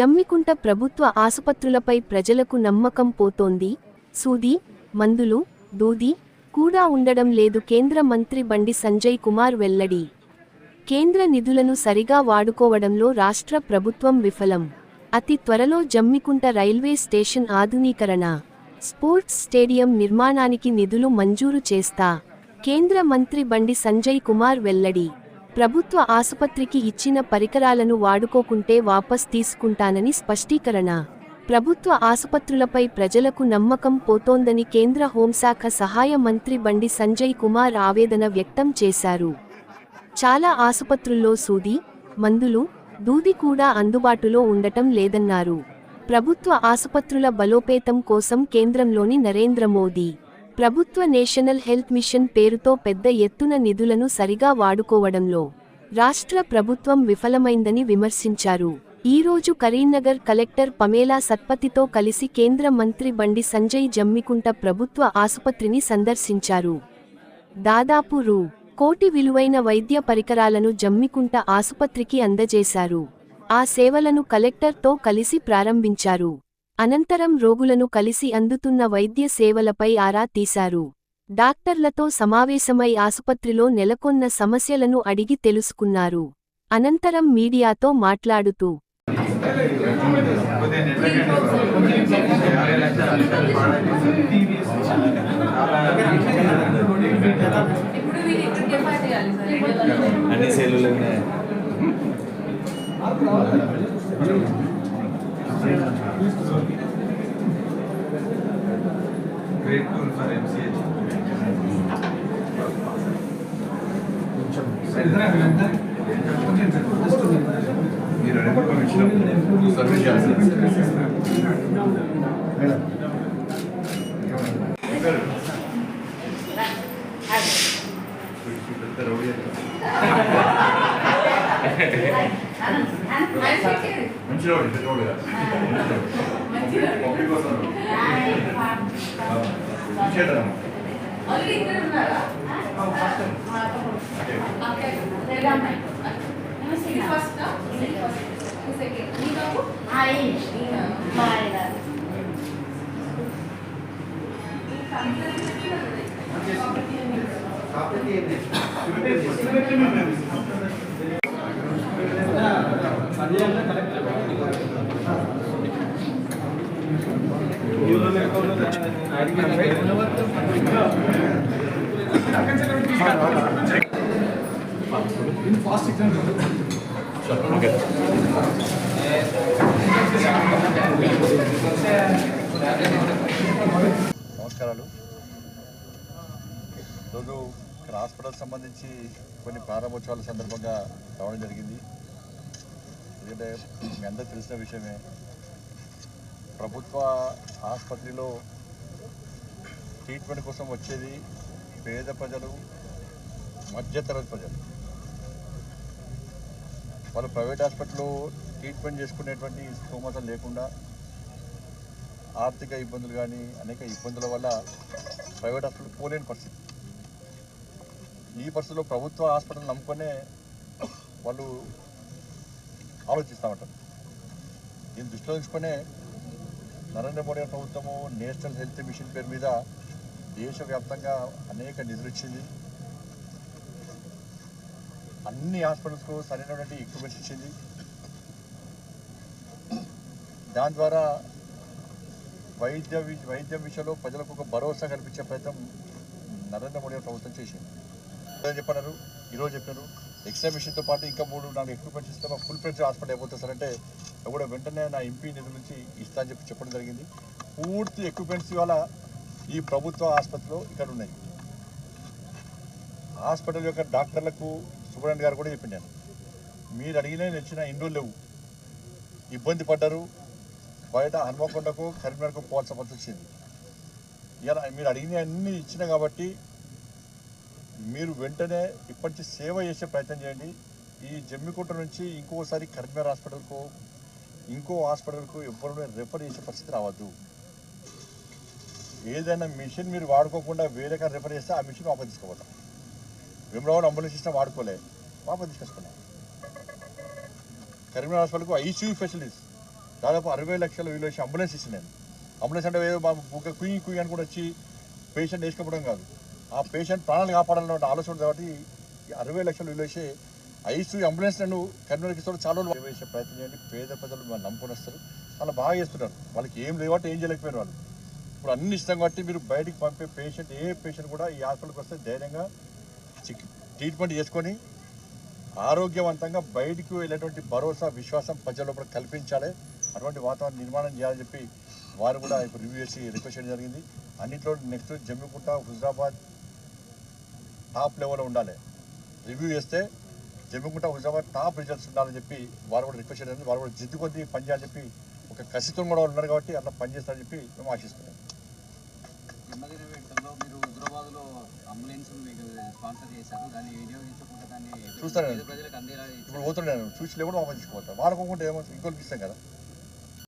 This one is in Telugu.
జమ్మికుంట ప్రభుత్వ ఆసుపత్రులపై ప్రజలకు నమ్మకం పోతోంది. సూది మందులు దూది కూడా ఉండడం లేదు. కేంద్ర మంత్రి బండి సంజయ్ కుమార్ వెల్లడి. కేంద్ర నిధులను సరిగా వాడుకోవడంలో రాష్ట్ర ప్రభుత్వం విఫలం. అతి త్వరలో జమ్మికుంట రైల్వే స్టేషన్ ఆధునీకరణ. స్పోర్ట్స్ స్టేడియం నిర్మాణానికి నిధులు మంజూరు చేస్తా. కేంద్ర మంత్రి బండి సంజయ్ కుమార్ వెల్లడి. ప్రభుత్వ ఆసుపత్రికి ఇచ్చిన పరికరాలను వాడుకోకుంటే వాపస్ తీసుకుంటానని స్పష్టీకరణ. ప్రభుత్వ ఆసుపత్రులపై ప్రజలకు నమ్మకం పోతోందని కేంద్ర హోంశాఖ సహాయ మంత్రి బండి సంజయ్ కుమార్ ఆవేదన వ్యక్తం చేశారు. చాలా ఆసుపత్రుల్లో సూది మందులు దూది కూడా అందుబాటులో ఉండటం లేదన్నారు. ప్రభుత్వ ఆసుపత్రుల బలోపేతం కోసం కేంద్రంలోని నరేంద్ర మోదీ ప్రభుత్వ నేషనల్ హెల్త్ మిషన్ పేరుతో పెద్ద ఎత్తున నిధులను సరిగా వాడుకోవడంలో రాష్ట్ర ప్రభుత్వం విఫలమైందని విమర్శించారు. ఈ రోజు కరీంనగర్ కలెక్టర్ పమేలా సత్పతితో కలిసి కేంద్ర మంత్రి బండి సంజయ్ జమ్మికుంట ప్రభుత్వ ఆసుపత్రిని సందర్శించారు. దాదాపు రూ. కోటి విలువైన వైద్య పరికరాలను జమ్మికుంట ఆసుపత్రికి అందజేశారు. ఆ సేవలను కలెక్టర్తో కలిసి ప్రారంభించారు. అనంతరం రోగులను కలిసి అందుతున్న వైద్య సేవలపై ఆరా తీశారు. డాక్టర్లతో సమావేశమై ఆసుపత్రిలో నెలకొన్న సమస్యలను అడిగి తెలుసుకున్నారు. అనంతరం మీడియాతో మాట్లాడుతూ అన్ని tool for MCH. మీరు రెండు ఇచ్చినప్పుడు సర్వీస్ పెద్ద రౌడీ మంచి రౌడీ పెద్ద రౌడీ కాదు. పబ్లిక్ కోసం ఇచ్చేద్దాం ఓన్లీ ఓకే నమస్కారాలు. ఈరోజు ఇక్కడ హాస్పిటల్ సంబంధించి కొన్ని ప్రారంభోత్సవాల సందర్భంగా రావడం జరిగింది. ఎందుకంటే మీ అందరికి తెలిసిన విషయమే. ప్రభుత్వ ఆసుపత్రిలో ట్రీట్మెంట్ కోసం వచ్చేది పేద ప్రజలు మధ్యతరగతి ప్రజలు. వాళ్ళు ప్రైవేట్ హాస్పిటల్లో ట్రీట్మెంట్ చేసుకునేటువంటి స్తోమత లేకుండా ఆర్థిక ఇబ్బందులు కానీ అనేక ఇబ్బందుల వల్ల ప్రైవేట్ హాస్పిటల్ పోలేని పరిస్థితి. ఈ పరిస్థితిలో ప్రభుత్వ హాస్పిటల్ నమ్ముకొనే వాళ్ళు ఆలోచిస్తూ ఉంటారు దీన్ని దృష్టిలో ఉంచుకునే నరేంద్ర మోడీ ప్రభుత్వము నేషనల్ హెల్త్ మిషన్ పేరు మీద దేశవ్యాప్తంగా అనేక నిధులు ఇచ్చింది. అన్ని హాస్పిటల్స్కు సరైనటువంటి ఎక్విప్మెంట్స్ ఇచ్చింది. దాని ద్వారా వైద్య వైద్యం విషయంలో ప్రజలకు ఒక భరోసా కల్పించే ప్రయత్నం నరేంద్ర మోడీ ప్రభుత్వం చేసింది. ఏం చెప్పన్నారు? ఈరోజు చెప్పారు. ఎక్స్రే మిషన్తో పాటు ఇంకా మూడు నాలుగు ఎక్విప్మెంట్స్ ఇస్తే ఫుల్ ఫ్లెడ్జ్ హాస్పిటల్ అయిపోతుంది సార్ అంటే కూడా వెంటనే నా ఎంపీ నిధుల నుంచి ఇస్తా అని చెప్పి చెప్పడం జరిగింది. పూర్తి ఎక్విప్మెంట్స్ ఇవాళ ఈ ప్రభుత్వ ఆసుపత్రిలో ఇక్కడ ఉన్నాయి. హాస్పిటల్ యొక్క డాక్టర్లకు సుబ్రహ్మణ్య గారు కూడా చెప్పిండాను మీరు అడిగిన ఇచ్చిన ఇండ్లు లేవు. ఇబ్బంది పడ్డారు. బయట హనుమకొండకు కరీంనగర్కు పోవాల్సిన పరిస్థితి వచ్చింది. ఇలా మీరు అడిగిన అన్ని ఇచ్చిన కాబట్టి మీరు వెంటనే ఇప్పటి నుంచి సేవ చేసే ప్రయత్నం చేయండి. ఈ జమ్మికుంట నుంచి ఇంకోసారి కరీంనగర్ హాస్పిటల్కు ఇంకో హాస్పిటల్కు ఎవరిని రెఫర్ చేసే పరిస్థితి రావద్దు. ఏదైనా మిషన్ మీరు వాడుకోకుండా వేరే కాడ రెఫర్ చేస్తే ఆ మిషన్ వాపస్ తీసుకోవద్దాం భీమరావు అంబులెన్స్ సిస్టమ్ వాడుకోలే వాపస్ తీసుకొచ్చుకున్నాం కరీంనగర్ హాస్పిటల్కు ఐసీయూ ఫెసిలిటీస్ దాదాపు అరవై లక్షల విలువ వేసి అంబులెన్స్ ఇచ్చిన నేను. అంబులెన్స్ అంటే ఏదో మా కుయ్యి కుయ్యి అని కూడా వచ్చి పేషెంట్ వేసుకోవడం కాదు. ఆ పేషెంట్ ప్రాణాలు కాపాడాలన్న ఆలోచన కాబట్టి అరవై లక్షలు విలువ వేసి ఐసీ అంబులెన్స్ నన్ను కర్నూలుకి ఇస్తారు చాలా రోజులు వేసే ప్రయత్నం చేయండి. పేద ప్రజలు వాళ్ళు నమ్ముకొని వస్తారు. వాళ్ళు బాగా చేస్తున్నారు. వాళ్ళకి ఏం లేవు ఏం చేయలేకపోయారు వాళ్ళు. ఇప్పుడు అన్ని ఇష్టం కాబట్టి మీరు బయటికి పంపే పేషెంట్ ఏ పేషెంట్ కూడా ఈ హాస్పిటల్కి వస్తే ధైర్యంగా ట్రీట్మెంట్ చేసుకొని ఆరోగ్యవంతంగా బయటికి వెళ్ళేటువంటి భరోసా విశ్వాసం ప్రజల కూడా కల్పించాలి. అటువంటి వాతావరణం నిర్మాణం చేయాలని చెప్పి వారు కూడా ఇప్పుడు రివ్యూ చేసి రిక్వెస్ట్ చేయడం జరిగింది. అన్నింటిలో నెక్స్ట్ జమ్మికుంట హుజరాబాద్ టాప్ లెవెల్లో ఉండాలి. రివ్యూ చేస్తే జమ్మికుంట హుజరాబాద్ టాప్ రిజల్ట్స్ ఉండాలని చెప్పి వారు కూడా రిక్వెస్ట్ చేయడం జరిగింది. వారు కూడా జిద్దు కొద్దీ పనిచేయాలని చెప్పి ఒక కసితో కూడా ఉన్నారు కాబట్టి అట్లా పనిచేస్తారని చెప్పి మేము ఆశిస్తున్నాం. చూస్తాను. ఇప్పుడు పోతుండే చూసి లేకుండా తీసుకుపోతాం. వాడుకోకుండా ఏమో ఇంకోటి ఇస్తాం కదా.